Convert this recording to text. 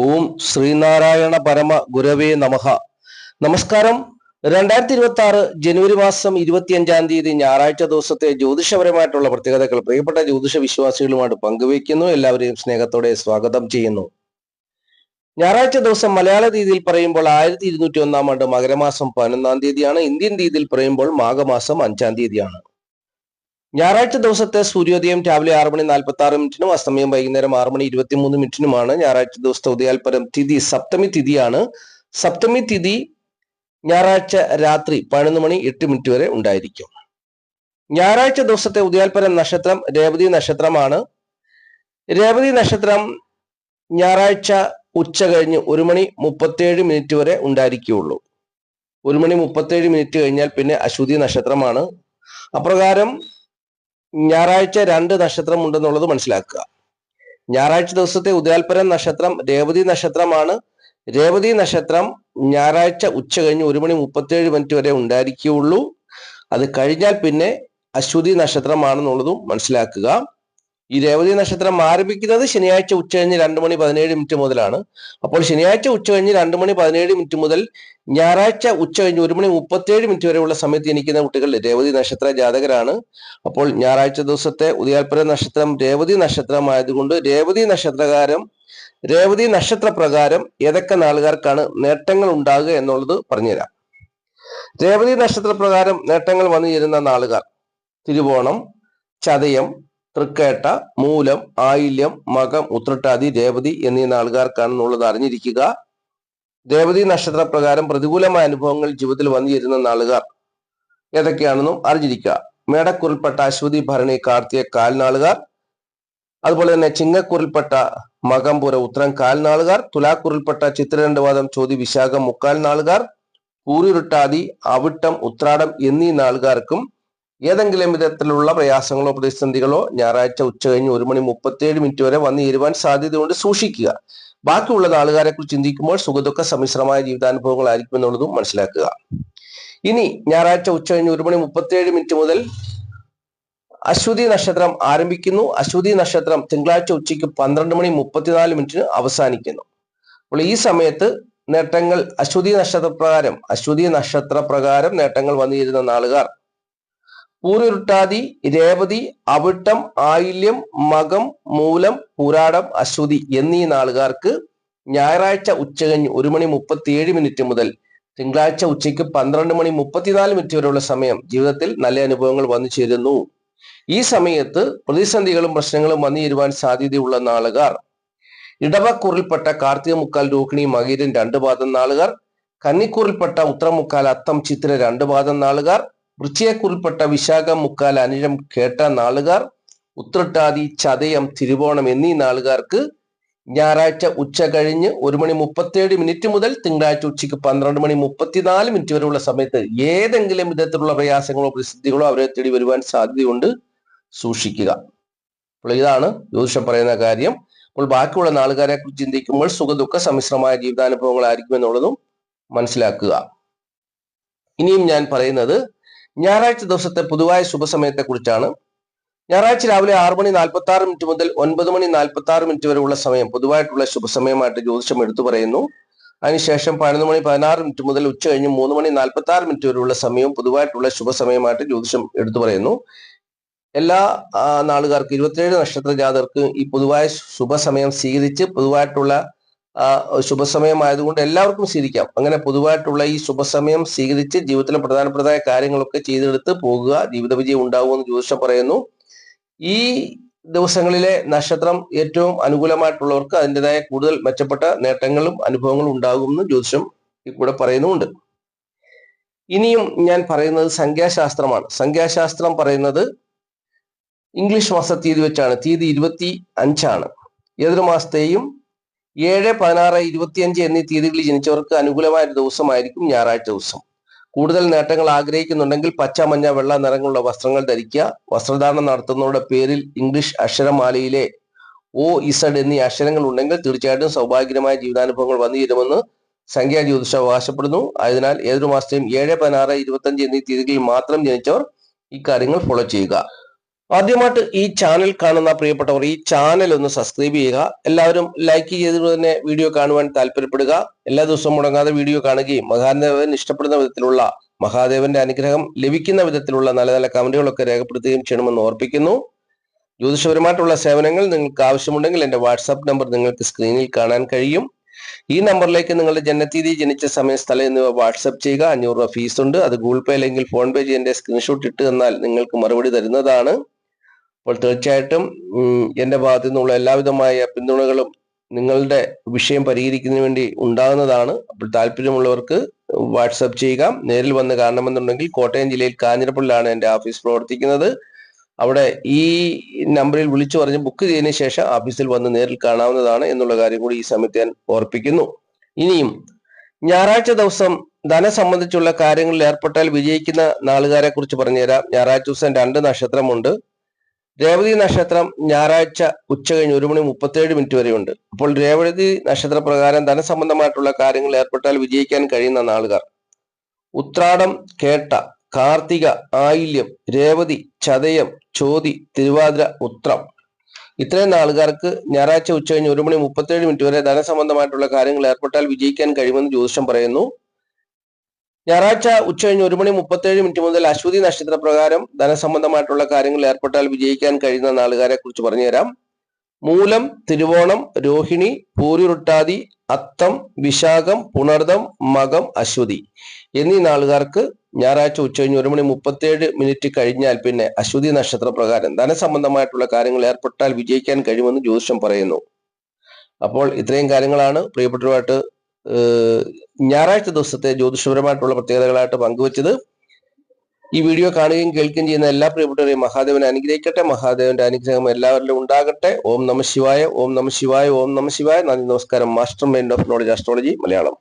ഓം ശ്രീനാരായണ പരമ ഗുരവേ നമഹ നമസ്കാരം. രണ്ടായിരത്തി ഇരുപത്തി ആറ് ജനുവരി മാസം ഇരുപത്തിയഞ്ചാം തീയതി ഞായറാഴ്ച ദിവസത്തെ ജ്യോതിഷപരമായിട്ടുള്ള പ്രത്യേകതകൾ പ്രിയപ്പെട്ട ജ്യോതിഷ വിശ്വാസികളുമായിട്ട് പങ്കുവയ്ക്കുന്നു. എല്ലാവരെയും സ്നേഹത്തോടെ സ്വാഗതം ചെയ്യുന്നു. ഞായറാഴ്ച ദിവസം മലയാള രീതിയിൽ പറയുമ്പോൾ ആയിരത്തി ഇരുന്നൂറ്റി ഒന്നാം ആണ്ട് മകരമാസം പതിനൊന്നാം തീയതിയാണ്. ഇന്ത്യൻ രീതിയിൽ പറയുമ്പോൾ മാഘമാസം അഞ്ചാം തീയതിയാണ്. ഞായറാഴ്ച ദിവസത്തെ സൂര്യോദയം രാവിലെ ആറ് മണി നാൽപ്പത്തി ആറ് മിനിറ്റിനും അസ്തമയം വൈകുന്നേരം ആറ് മണി ഇരുപത്തി മൂന്ന് മിനിറ്റിനുമാണ് ഞായറാഴ്ച ദിവസത്തെ ഉദയാൽപരം തിഥി സപ്തമി തിഥിയാണ്. സപ്തമി തിഥി ഞായറാഴ്ച രാത്രി പതിനൊന്ന് മണി എട്ട് മിനിറ്റ് വരെ ഉണ്ടായിരിക്കും. ഞായറാഴ്ച ദിവസത്തെ ഉദയാൽപരം നക്ഷത്രം രേവതി നക്ഷത്രമാണ്. രേവതി നക്ഷത്രം ഞായറാഴ്ച ഉച്ച കഴിഞ്ഞ് ഒരു മണി മുപ്പത്തേഴ് മിനിറ്റ് വരെ ഉണ്ടായിരിക്കുകയുള്ളൂ. ഒരു മണി മുപ്പത്തേഴ് മിനിറ്റ് കഴിഞ്ഞാൽ പിന്നെ അശ്വതി നക്ഷത്രമാണ്. അപ്രകാരം ഞായറാഴ്ച രണ്ട് നക്ഷത്രം ഉണ്ടെന്നുള്ളത് മനസ്സിലാക്കുക. ഞായറാഴ്ച ദിവസത്തെ ഉദയാൽപരം നക്ഷത്രം രേവതി നക്ഷത്രമാണ്. രേവതി നക്ഷത്രം ഞായറാഴ്ച ഉച്ച കഴിഞ്ഞ് ഒരു മണി മുപ്പത്തേഴ് മിനിറ്റ് വരെ ഉണ്ടായിരിക്കുകയുള്ളൂ. അത് കഴിഞ്ഞാൽ പിന്നെ അശ്വതി നക്ഷത്രമാണെന്നുള്ളതും മനസ്സിലാക്കുക. ഈ രേവതി നക്ഷത്രം ആരംഭിക്കുന്നത് ശനിയാഴ്ച ഉച്ച കഴിഞ്ഞ് രണ്ട് മണി പതിനേഴ് മിനിറ്റ് മുതലാണ്. അപ്പോൾ ശനിയാഴ്ച ഉച്ച കഴിഞ്ഞ് രണ്ട് മണി പതിനേഴ് മിനിറ്റ് മുതൽ ഞായറാഴ്ച ഉച്ച കഴിഞ്ഞ് ഒരു മണി മുപ്പത്തേഴ് മിനിറ്റ് വരെയുള്ള സമയത്ത് ജനിക്കുന്ന കുട്ടികൾ രേവതി നക്ഷത്ര ജാതകരാണ്. അപ്പോൾ ഞായറാഴ്ച ദിവസത്തെ ഉദയാൽപര നക്ഷത്രം രേവതി നക്ഷത്രമായതുകൊണ്ട് രേവതി നക്ഷത്രകാരം രേവതി നക്ഷത്ര പ്രകാരം ഏതൊക്കെ നാളുകാർക്കാണ് നേട്ടങ്ങൾ ഉണ്ടാകുക എന്നുള്ളത് പറഞ്ഞുതരാം. രേവതി നക്ഷത്ര പ്രകാരം നേട്ടങ്ങൾ വന്നു ചേരുന്ന നാളുകാർ തിരുവോണം ചതയം തൃക്കേട്ട മൂലം ആയില്യം മകം ഉത്രട്ടാതി രേവതി എന്നീ നാളുകാർക്കാണെന്നുള്ളത് അറിഞ്ഞിരിക്കുക. രേവതി നക്ഷത്ര പ്രകാരം പ്രതികൂലമായ അനുഭവങ്ങൾ ജീവിതത്തിൽ വന്നു ചേരുന്ന നാളുകാർ ഏതൊക്കെയാണെന്നും അറിഞ്ഞിരിക്കുക. മേടക്കുറിൽപ്പെട്ട അശ്വതി ഭരണി കാർത്തിക കാൽനാളുകാർ. അതുപോലെ തന്നെ ചിങ്ങക്കുറിൽപ്പെട്ട മകംപുര ഉത്തരം കാൽനാളുകാർ. തുലാക്കുറിൽപ്പെട്ട ചിത്രരണ്ടുവാദം ചോതി വിശാഖം മുക്കാൽ നാളുകാർ. പൂരുരുട്ടാതി അവിട്ടം ഉത്രാടം എന്നീ നാളുകാർക്കും ഏതെങ്കിലും വിധത്തിലുള്ള പ്രയാസങ്ങളോ പ്രതിസന്ധികളോ ഞായറാഴ്ച ഉച്ച കഴിഞ്ഞ് ഒരു മണി മുപ്പത്തിയേഴ് മിനിറ്റ് വരെ വന്നു ചേരുവാൻ സാധ്യതയുണ്ട് സൂക്ഷിക്കുക. ബാക്കിയുള്ള നാളുകാരെ കുറിച്ച് ചിന്തിക്കുമ്പോൾ സുഖദുഃഖ സമ്മിശ്രമായ ജീവിതാനുഭവങ്ങളായിരിക്കും എന്നുള്ളതും മനസ്സിലാക്കുക. ഇനി ഞായറാഴ്ച ഉച്ച കഴിഞ്ഞ് ഒരു മണി മുപ്പത്തിയേഴ് മിനിറ്റ് മുതൽ അശ്വതി നക്ഷത്രം ആരംഭിക്കുന്നു. അശ്വതി നക്ഷത്രം തിങ്കളാഴ്ച ഉച്ചയ്ക്ക് പന്ത്രണ്ട് മണി മുപ്പത്തിനാല് മിനിറ്റിന് അവസാനിക്കുന്നു. അപ്പോൾ ഈ സമയത്ത് നേട്ടങ്ങൾ അശ്വതി നക്ഷത്ര പ്രകാരം അശ്വതി നക്ഷത്ര പ്രകാരം നേട്ടങ്ങൾ വന്നിരുന്ന നാളുകാർ പൂരുരുട്ടാതി രേവതി അവിട്ടം ആയില്യം മകം മൂലം പൂരാടം അശ്വതി എന്നീ നാളുകാർക്ക് ഞായറാഴ്ച ഉച്ചകഴിഞ്ഞ് ഒരു മണി മുപ്പത്തിയേഴ് മിനിറ്റ് മുതൽ തിങ്കളാഴ്ച ഉച്ചയ്ക്ക് പന്ത്രണ്ട് മണി മുപ്പത്തിനാല് മിനിറ്റ് വരെയുള്ള സമയം ജീവിതത്തിൽ നല്ല അനുഭവങ്ങൾ വന്നു ചേരുന്നു. ഈ സമയത്ത് പ്രതിസന്ധികളും പ്രശ്നങ്ങളും വന്നു ചേരുവാൻ സാധ്യതയുള്ള നാളുകാർ. ഇടവക്കൂറിൽപ്പെട്ട കാർത്തിക മുക്കാൽ രോഹിണി മകീരൻ രണ്ട് പാദം നാളുകാർ. കന്നിക്കൂറിൽപ്പെട്ട ഉത്തരമുക്കാൽ അത്തം ചിത്തിര രണ്ട് പാദം നാളുകാർ. വൃശ്ചികക്കുറിൽപ്പെട്ട വിശാഖം മുക്കാൽ അനിഴം കേട്ട നാളുകാർ ഉത്രട്ടാതി ചതയം തിരുവോണം എന്നീ നാളുകാർക്ക് ഞായറാഴ്ച ഉച്ച കഴിഞ്ഞ് ഒരു മണി മുപ്പത്തേഴ് മിനിറ്റ് മുതൽ തിങ്കളാഴ്ച ഉച്ചയ്ക്ക് പന്ത്രണ്ട് മണി മുപ്പത്തിനാല് മിനിറ്റ് വരെയുള്ള സമയത്ത് ഏതെങ്കിലും വിധത്തിലുള്ള പ്രയാസങ്ങളോ പ്രസിദ്ധികളോ അവരെ തേടി വരുവാൻ സാധ്യതയുണ്ട്. സൂക്ഷിക്കുക. അപ്പോൾ ഇതാണ് ജ്യോതിഷം പറയുന്ന കാര്യം. അപ്പോൾ ബാക്കിയുള്ള നാളുകാരെ കുറിച്ച് ചിന്തിക്കുമ്പോൾ സുഖദുഃഖ സമ്മിശ്രമായ ജീവിതാനുഭവങ്ങളായിരിക്കും എന്നുള്ളതും മനസ്സിലാക്കുക. ഇനിയും ഞാൻ പറയുന്നത് ഞായറാഴ്ച ദിവസത്തെ പൊതുവായ ശുഭസമയത്തെ കുറിച്ചാണ് ഞായറാഴ്ച രാവിലെ ആറ് മണി നാൽപ്പത്തി ആറ് മിനിറ്റ് മുതൽ ഒൻപത് മണി നാൽപ്പത്തി ആറ് മിനിറ്റ് വരെയുള്ള സമയം പൊതുവായിട്ടുള്ള ശുഭസമയമായിട്ട് ജ്യോതിഷം എടുത്തു പറയുന്നു. അതിനുശേഷം പതിനൊന്ന് മണി പതിനാറ് മിനിറ്റ് മുതൽ ഉച്ച കഴിഞ്ഞ് മൂന്ന് മണി നാൽപ്പത്തി ആറ് മിനിറ്റ് വരെയുള്ള സമയവും പൊതുവായിട്ടുള്ള ശുഭസമയമായിട്ട് ജ്യോതിഷം എടുത്തു പറയുന്നു. എല്ലാ നാളുകാർക്കും ഇരുപത്തിയേഴ് നക്ഷത്ര ജാതകർക്ക് ഈ പൊതുവായ ശുഭസമയം സ്വീകരിച്ച് പൊതുവായിട്ടുള്ള ശുഭസമയമായതുകൊണ്ട് എല്ലാവർക്കും സ്വീകരിക്കാം അങ്ങനെ പൊതുവായിട്ടുള്ള ഈ ശുഭസമയം സ്വീകരിച്ച് ജീവിതത്തിലെ പ്രധാനപ്പെട്ടതായ കാര്യങ്ങളൊക്കെ ചെയ്തെടുത്ത് പോകുക. ജീവിത വിജയം ഉണ്ടാവുമെന്ന് ജ്യോതിഷം പറയുന്നു. ഈ ദിവസങ്ങളിലെ നക്ഷത്രം ഏറ്റവും അനുകൂലമായിട്ടുള്ളവർക്ക് അതിന്റെതായ കൂടുതൽ മെച്ചപ്പെട്ട നേട്ടങ്ങളും അനുഭവങ്ങളും ഉണ്ടാകുമെന്ന് ജ്യോതിഷം കൂടെ പറയുന്നുമുണ്ട് ഇനിയും ഞാൻ പറയുന്നത് സംഖ്യാശാസ്ത്രമാണ്. സംഖ്യാശാസ്ത്രം പറയുന്നത് ഇംഗ്ലീഷ് മാസ തീയതി വെച്ചാണ്. തീയതി ഇരുപത്തി അഞ്ചാണ്. ഏതൊരു മാസത്തെയും ഏഴ് പതിനാറ് ഇരുപത്തിയഞ്ച് എന്നീ തീയതികളിൽ ജനിച്ചവർക്ക് അനുകൂലമായ ഒരു ദിവസമായിരിക്കും ഞായറാഴ്ച ദിവസം. കൂടുതൽ നേട്ടങ്ങൾ ആഗ്രഹിക്കുന്നുണ്ടെങ്കിൽ പച്ച മഞ്ഞ വെള്ള നിറങ്ങളുള്ള വസ്ത്രങ്ങൾ ധരിക്കുക. വസ്ത്രധാരണം നടത്തുന്നവരുടെ പേരിൽ ഇംഗ്ലീഷ് അക്ഷരമാലയിലെ ഒ ഇസഡ് എന്നീ അക്ഷരങ്ങൾ ഉണ്ടെങ്കിൽ തീർച്ചയായിട്ടും സൗഭാഗ്യകരമായ ജീവിതാനുഭവങ്ങൾ വന്നു ചേരുമെന്ന് സംഖ്യാ ജ്യോതിഷ അവകാശപ്പെടുന്നു. ആയതിനാൽ ഏതൊരു മാസത്തെയും ഏഴ് പതിനാറ് ഇരുപത്തഞ്ച് എന്നീ തീയതികളിൽ മാത്രം ജനിച്ചവർ ഇക്കാര്യങ്ങൾ ഫോളോ ചെയ്യുക. ആദ്യമായിട്ട് ഈ ചാനൽ കാണുന്ന പ്രിയപ്പെട്ടവർ ഈ ചാനൽ ഒന്ന് സബ്സ്ക്രൈബ് ചെയ്യുക. എല്ലാവരും ലൈക്ക് ചെയ്തുകൊണ്ട് തന്നെ വീഡിയോ കാണുവാൻ താല്പര്യപ്പെടുക. എല്ലാ ദിവസവും മുടങ്ങാതെ വീഡിയോ കാണുകയും മഹാദേവൻ ഇഷ്ടപ്പെടുന്ന വിധത്തിലുള്ള മഹാദേവന്റെ അനുഗ്രഹം ലഭിക്കുന്ന വിധത്തിലുള്ള നല്ല നല്ല കമന്റുകളൊക്കെ രേഖപ്പെടുത്തുകയും ചെയ്യണമെന്ന് ഓർപ്പിക്കുന്നു. ജ്യോതിഷപരമായിട്ടുള്ള സേവനങ്ങൾ നിങ്ങൾക്ക് ആവശ്യമുണ്ടെങ്കിൽ എന്റെ വാട്സാപ്പ് നമ്പർ നിങ്ങൾക്ക് സ്ക്രീനിൽ കാണാൻ കഴിയും. ഈ നമ്പറിലേക്ക് നിങ്ങളുടെ ജനനത്തീയതി ജനിച്ച സമയം സ്ഥലം എന്നിവ വാട്സപ്പ് ചെയ്യുക. അഞ്ഞൂറ് രൂപ ഫീസ് ഉണ്ട്. അത് ഗൂഗിൾ പേ അല്ലെങ്കിൽ ഫോൺ പേ ചെയ്യേണ്ട സ്ക്രീൻഷോട്ട് ഇട്ട് തന്നാൽ നിങ്ങൾക്ക് മറുപടി തരുന്നതാണ്. അപ്പോൾ തീർച്ചയായിട്ടും എന്റെ ഭാഗത്തു നിന്നുള്ള എല്ലാവിധമായ പിന്തുണകളും നിങ്ങളുടെ വിഷയം പരിഹരിക്കുന്നതിന് വേണ്ടി ഉണ്ടാകുന്നതാണ്. അപ്പോൾ താല്പര്യമുള്ളവർക്ക് വാട്സപ്പ് ചെയ്യുക. നേരിൽ വന്ന് കാണണമെന്നുണ്ടെങ്കിൽ കോട്ടയം ജില്ലയിൽ കാഞ്ഞിരപ്പള്ളിലാണ് എന്റെ ഓഫീസ് പ്രവർത്തിക്കുന്നത്. അവിടെ ഈ നമ്പറിൽ വിളിച്ചു പറഞ്ഞ് ബുക്ക് ചെയ്തതിനു ശേഷം ഓഫീസിൽ വന്ന് നേരിൽ കാണാവുന്നതാണ് എന്നുള്ള കാര്യം കൂടി ഈ സമയത്ത് ഞാൻ ഓർപ്പിക്കുന്നു. ഇനിയും ഞായറാഴ്ച ദിവസം ധനം സംബന്ധിച്ചുള്ള കാര്യങ്ങളിൽ ഏർപ്പെട്ടാൽ വിജയിക്കുന്ന നാളുകാരെ കുറിച്ച് പറഞ്ഞുതരാം. ഞായറാഴ്ച ദിവസം രണ്ട് നക്ഷത്രമുണ്ട്. രേവതി നക്ഷത്രം ഞായറാഴ്ച ഉച്ച കഴിഞ്ഞ് ഒരു മണി മുപ്പത്തേഴ് മിനിറ്റ് വരെയുണ്ട് അപ്പോൾ രേവതി നക്ഷത്ര പ്രകാരം ധനസംബന്ധമായിട്ടുള്ള കാര്യങ്ങൾ ഏർപ്പെട്ടാൽ വിജയിക്കാൻ കഴിയുന്ന നാളുകാർ. ഉത്രാടം കേട്ട കാർത്തിക ആയില്യം രേവതി ചതയം ചോതി തിരുവാതിര ഉത്രം. ഇത്രയും നാളുകാർക്ക് ഞായറാഴ്ച ഉച്ച കഴിഞ്ഞ് ഒരു മണി മുപ്പത്തേഴ് മിനിറ്റ് വരെ ധനസംബന്ധമായിട്ടുള്ള കാര്യങ്ങൾ ഏർപ്പെട്ടാൽ വിജയിക്കാൻ കഴിയുമെന്ന് ജ്യോതിഷം പറയുന്നു. ഞായറാഴ്ച ഉച്ച കഴിഞ്ഞ് ഒരു മണി മുപ്പത്തേഴ് മിനിറ്റ് മുതൽ അശ്വതി നക്ഷത്ര പ്രകാരം ധനസംബന്ധമായിട്ടുള്ള കാര്യങ്ങളിൽ ഏർപ്പെട്ടാൽ വിജയിക്കാൻ കഴിയുന്ന നാളുകാരെ കുറിച്ച് പറഞ്ഞുതരാം. മൂലം തിരുവോണം രോഹിണി പൂരുരുട്ടാതി അത്തം വിശാഖം പുണർദം മകം അശ്വതി എന്നീ നാളുകാർക്ക് ഞായറാഴ്ച ഉച്ച കഴിഞ്ഞ് ഒരു മണി മുപ്പത്തേഴ് മിനിറ്റ് കഴിഞ്ഞാൽ പിന്നെ അശ്വതി നക്ഷത്ര പ്രകാരം ധനസംബന്ധമായിട്ടുള്ള കാര്യങ്ങൾ ഏർപ്പെട്ടാൽ വിജയിക്കാൻ കഴിയുമെന്ന് ജ്യോതിഷം പറയുന്നു. അപ്പോൾ ഇത്രയും കാര്യങ്ങളാണ് പ്രിയപ്പെട്ടവരുമായിട്ട് ഞായറാഴ്ച ദിവസത്തെ ജ്യോതിഷപരമായിട്ടുള്ള പ്രത്യേകതകളായിട്ട് പങ്കുവച്ചത് ഈ വീഡിയോ കാണുകയും കേൾക്കുകയും ചെയ്യുന്ന എല്ലാ പ്രിയപ്പെട്ടവരെയും മഹാദേവനെ അനുഗ്രഹിക്കട്ടെ. മഹാദേവന്റെ അനുഗ്രഹം എല്ലാവരിലും ഉണ്ടാകട്ടെ. ഓം നമ ശിവായ ഓം നമ ശിവായ ഓം നമ ശിവായ. നന്ദി നമസ്കാരം. Mastermind of knowledge astrology Malayalam.